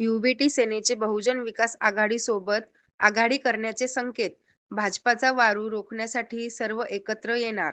UBT सेनेचे बहुजन विकास आघाडीसोबत आघाडी करण्याचे संकेत, भाजपाचा वारू रोखण्यासाठी सर्व एकत्र येणार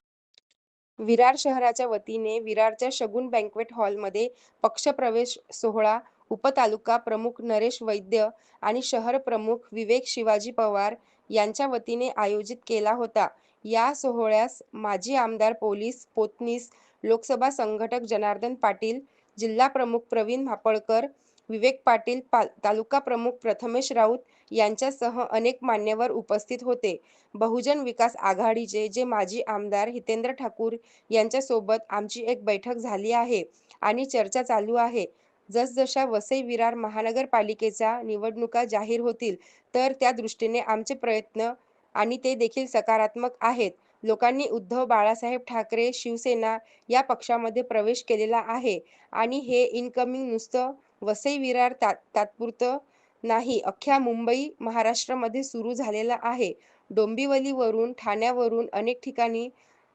विरार शहराच्या वतीने विरारच्या शगुन बँक्वेट हॉलमध्ये पक्षप्रवेश सोहळा उपतालुका प्रमुख नरेश वैद्य आणि शहर प्रमुख विवेक शिवाजी पवार यांच्या वतीने आयोजित केला होता. या सोहळ्यास माजी आमदार पोलीस पोतनीस लोकसभा संघटक जनार्दन पाटील, जिल्हा प्रमुख प्रवीण मापळकर, विवेक पाटील, तालुका प्रमुख प्रथमेश राऊत यांच्यासह अनेक मान्यवर उपस्थित होते. बहुजन विकास आघाडीचे जे माजी आमदार हितेंद्र ठाकूर यांच्यासोबत आमची एक बैठक झाली आहे आणि चर्चा चालू आहे. जसजशा वसई विरार महानगरपालिकेच्या निवडणुका जाहीर होतील तर त्या दृष्टीने आमचे प्रयत्न आणि ते देखील सकारात्मक आहेत. लोकांनी उद्धव बाळासाहेब ठाकरे शिवसेना या पक्षामध्ये प्रवेश केलेला आहे आणि हे इनकमिंग नुसतं वसई विरार तात्पुरतं नाही अख्ख्या मुंबई महाराष्ट्रामध्ये सुरू झालेला आहे. डोंबिवलीवरून ठाण्यावरून अनेक ठिकाणी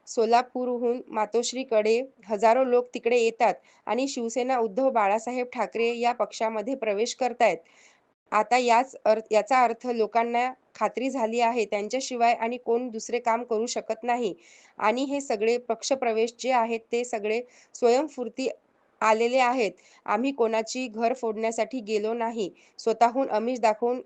सोलापूरहून मातोश्रीकडे हजारो लोक तिकडे येतात आणि शिवसेना उद्धव बाळासाहेब ठाकरे या पक्षामध्ये प्रवेश करतायत. आता याच अर्थ याचा अर्थ लोकांना खात्री झाली आहे त्यांच्याशिवाय आणि कोण दुसरे काम करू शकत नाही आणि हे सगळे पक्षप्रवेश जे आहेत ते सगळे स्वयंस्फूर्ती आलेले आहेत. आम्ही कोणाची घर फोडण्यासाठी गेलो नाही. स्वतःहून अमिष दाखवून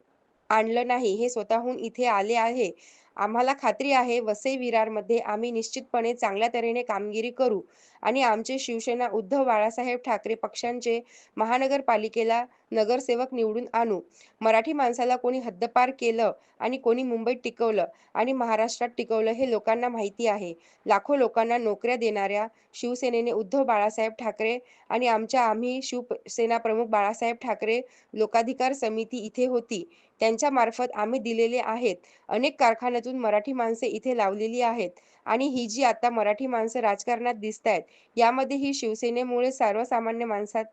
आणलं नाही. हे स्वतःहून इथे आले आहे. आम्हाला खात्री आहे वसई विरारमध्ये आम्ही निश्चितपणे चांगल्या तऱ्हेने कामगिरी करू आणि आमचे शिवसेना उद्धव बाळासाहेब ठाकरे पक्षांचे महानगरपालिकेला नगरसेवक निवडून आणू. मराठी माणसाला कोणी हद्दपार केलं आणि कोणी मुंबईत टिकवलं आणि महाराष्ट्रात टिकवलं हे लोकांना माहिती आहे. लाखो लोकांना नोकऱ्या देणाऱ्या शिवसेनेने उद्धव बाळासाहेब ठाकरे आणि आमच्या आम्ही शिवसेनाप्रमुख बाळासाहेब ठाकरे लोकाधिकार समिती इथे होती. त्यांच्या मार्फत आम्ही दिलेले आहेत. अनेक कारखान्यातून मराठी माणसे इथे लावलेली आहेत आणि ही जी आता मराठी माणसं राजकारणात दिसतायत यामध्ये ही शिवसेनेमुळे सर्वसामान्य माणसात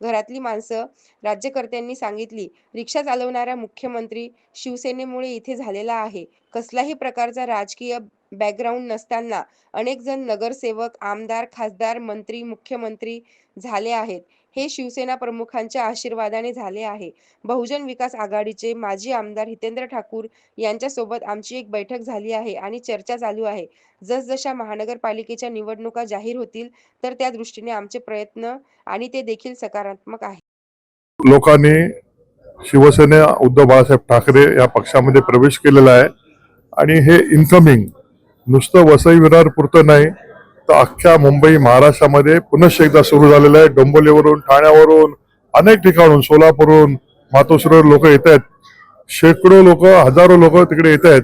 घरातली माणसं राज्यकर्त्यांनी सांगितली. रिक्षा चालवणारा मुख्यमंत्री शिवसेनेमुळे इथे झालेला आहे. कसलाही प्रकारचा राजकीय बॅकग्राऊंड नसताना अनेक जण नगरसेवक, आमदार, खासदार, मंत्री, मुख्यमंत्री झाले आहेत. हे शिवसेना प्रमुखांच्या आशीर्वादाने झाले आहे. बहुजन विकास आघाडीचे माजी आमदार हितेंद्र ठाकूर यांच्यासोबत आमची एक बैठक झाली आहे आणि चर्चा चालू आहे. जसजशा महानगरपालिकेच्या निवडणुका जाहीर होतील तर त्या दृष्टीने आमचे प्रयत्न आणि ते देखील सकारात्मक आहे लोकांनी शिवसेना उद्धव बाळासाहेब ठाकरे या पक्षामध्ये प्रवेश केलेला आहे आणि हे इन्कमिंग नुसतं वसई विरार पुरतं नाही तर अख्ख्या मुंबई महाराष्ट्रामध्ये पुनश्च एकदा सुरू झालेलं आहे. डोंबोलीवरून ठाण्यावरून अनेक ठिकाणून सोलापूरहून मातोश्रीवर लोक येत आहेत. शेकडो लोक हजारो लोक तिकडे येत आहेत.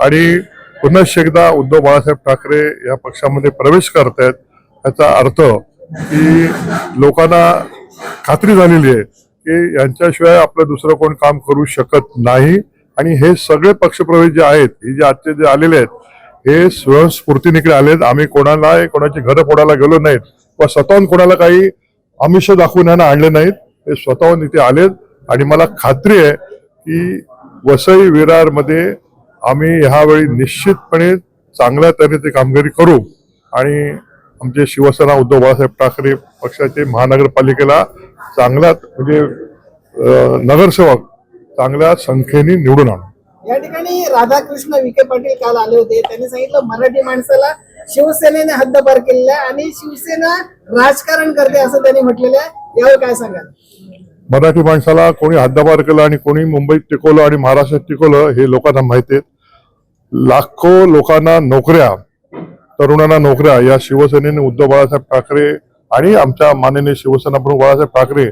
आणि पुनश्च एकदा उद्धव बाळासाहेब ठाकरे या पक्षामध्ये प्रवेश करत आहेत याचा अर्थ की लोकांना खात्री झालेली आहे की यांच्याशिवाय आपलं दुसरं कोण काम करू शकत नाही. आणि हे सगळे पक्षप्रवेश जे आहेत हे जे आजचे जे आलेले आहेत हे स्वयंस्फूर्तीने इकडे आलेत. आम्ही कोणाला कोणाची घरं फोडायला गेलो नाहीत. किंवा स्वतःहून कोणाला काही आमिष दाखवून यांना आणले नाहीत. हे स्वतःहून इथे आलेत. आणि मला खात्री आहे की वसई विरारमध्ये आम्ही ह्यावेळी निश्चितपणे चांगल्या तऱ्हेची कामगिरी करू. आणि आमचे शिवसेना उद्धव बाळासाहेब ठाकरे पक्षाचे महानगरपालिकेला चांगल्या म्हणजे नगरसेवक चांगल्या संख्येने निवडून आणू. या ठिकाणी राधाकृष्ण विखे पाटील काल आले होते. त्यांनी सांगितलं मराठी माणसाला शिवसेनेने हद्दपार केलेला आहे आणि शिवसेना राजकारण करते असं त्यांनी म्हटलेलं आहे. यावर काय सांगाल? मराठी माणसाला कोणी हद्दपार केलं आणि कोणी मुंबईत टिकवलं आणि महाराष्ट्रात टिकवलं हे लोकांना माहिती आहे. लाखो लोकांना नोकऱ्या तरुणांना नोकऱ्या या शिवसेनेने उद्धव बाळासाहेब ठाकरे आणि आमच्या माननीय शिवसेना प्रमुख बाळासाहेब ठाकरे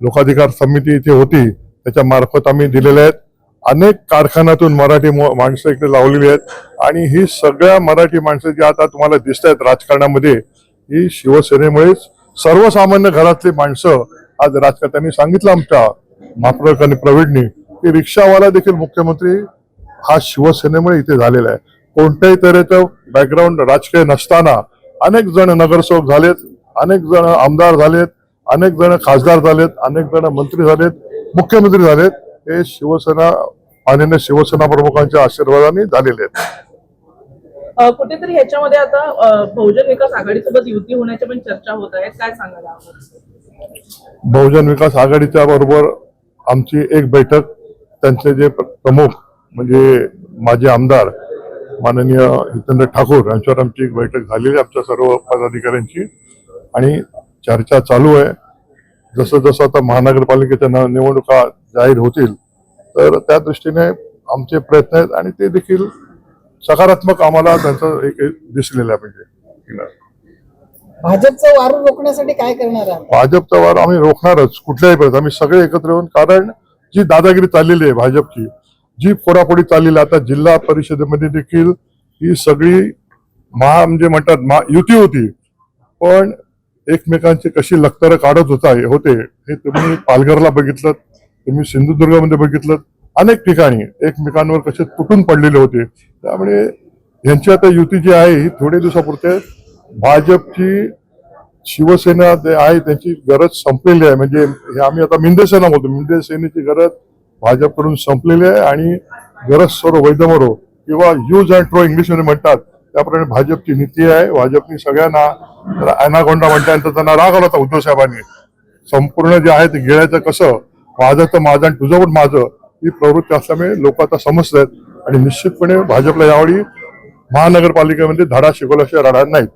लोकाधिकार समिती इथे होती. त्याच्या मार्फत आम्ही दिलेल्या आहेत. अनेक कारखान्यातून मराठी माणसं इकडे लावलेली आहेत. आणि ही सगळ्या मराठी माणसं जी आता तुम्हाला दिसत आहेत राजकारणामध्ये ही शिवसेनेमुळेच सर्वसामान्य घरातली माणसं आज राजकारत्यांनी सांगितलं आमच्या मापरक आणि प्रवीणनी की रिक्षावाला देखील मुख्यमंत्री हा शिवसेनेमुळे इथे झालेला आहे. कोणत्याही तऱ्हेचं बॅकग्राऊंड राजकीय नसताना अनेक जण नगरसेवक झालेत अनेक जण आमदार झालेत अनेक जण खासदार झालेत अनेक जण मंत्री झालेत मुख्यमंत्री झालेत. हे शिवसेना माननीय शिवसेना प्रमुखांच्या आशीर्वादाने झालेले आहेत. कुठेतरी ह्याच्यामध्ये आता बहुजन विकास आघाडीसोबत युती होण्याच्या पण चर्चा होत आहेत. काय सांगाल यावर? बहुजन विकास आघाडीच्या बरोबर आमची एक बैठक त्यांचे जे प्र- प्रमुख म्हणजे माजी आमदार माननीय हितेंद्र ठाकूर यांच्यावर आमची एक बैठक झालेली आहे आमच्या सर्व पदाधिकाऱ्यांची. आणि चर्चा चालू आहे. जसं जसं आता महानगरपालिकेच्या निवडणुका जाहीर होतील. तर त्या दृष्टीने आमचे प्रयत्न आहेत आणि ते देखील सकारात्मक आम्हाला त्यांचं एक दिसलेलं आहे म्हणजे. भाजपचं वारू रोखण्यासाठी काय करणार भाजपचा वार आम्ही रोखणारच कुठल्याही प्रयत्न आम्ही सगळे एकत्र येऊन कारण जी दादागिरी चाललेली आहे भाजपची जी फोडाफोडी चाललेली आहे, आता जिल्हा परिषदेमध्ये देखील ही सगळी महा म्हणजे म्हणतात महा युती होती. पण एकमेकांची कशी लक्तरं काढत होता होते हे तुम्ही पालघरला बघितलं. तुम्ही सिंधुदुर्गामध्ये बघितलं अनेक ठिकाणी एकमेकांवर कसे तुटून पडलेले होते. त्यामुळे यांची आता युती जी आहे ही थोडे दिवसापुरते भाजपची शिवसेना जे आहे त्यांची गरज संपलेली आहे. म्हणजे हे आम्ही आता मिंदेसेना बोलतो. मिंदेसेनेची गरज भाजपकडून संपलेली आहे आणि गरज सर्व वैदमरो किंवा यूज अँड ट्रो इंग्लिशमध्ये म्हणतात. त्याप्रमाणे भाजपची नीती आहे. भाजपनी सगळ्यांना अनागोंडा म्हणल्यानंतर त्यांना राग आला होता उद्धव साहेबांनी. संपूर्ण जे आहे ते गिळायचं कसं? माझं तर माझं आणि तुझं पण माझं ही प्रवृत्ती असल्यामुळे लोक आता समजत आहेत आणि निश्चितपणे भाजपला यावेळी महानगरपालिकेमध्ये धडा शिकवल्याशिवाय राहणार नाहीत.